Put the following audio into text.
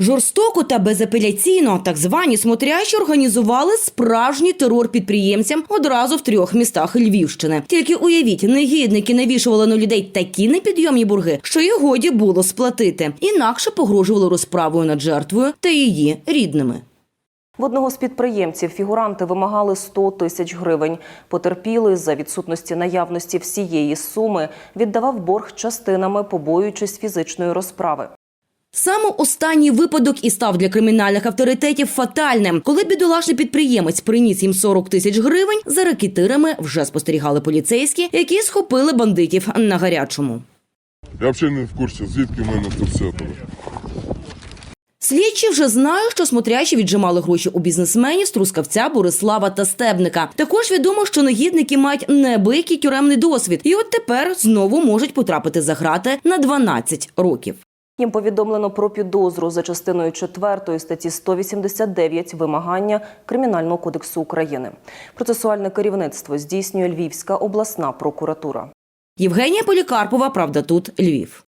Жорстоко та безапеляційно так звані смотрящі організували справжній терор підприємцям одразу в трьох містах Львівщини. Тільки уявіть, негідники навішували на людей такі непідйомні борги, що їх годі було сплатити. Інакше погрожували розправою над жертвою та її рідними. В одного з підприємців фігуранти вимагали 100 тисяч гривень. Потерпілий за відсутності наявності всієї суми віддавав борг частинами, побоюючись фізичної розправи. Саме останній випадок і став для кримінальних авторитетів фатальним. Коли бідолашний підприємець приніс їм 40 тисяч гривень, за ракетирами вже спостерігали поліцейські, які схопили бандитів на гарячому. Я взагалі не в курсі, звідки в мене це все. Слідчі вже знають, що смотрящі віджимали гроші у бізнесменів з Трускавця, Борислава та Стебника. Також відомо, що негідники мають неабиякий тюремний досвід, і от тепер знову можуть потрапити за грати на 12 років. Їм повідомлено про підозру за частиною 4 статті 189 вимагання Кримінального кодексу України. Процесуальне керівництво здійснює Львівська обласна прокуратура. Євгенія Полікарпова, правда, тут Львів.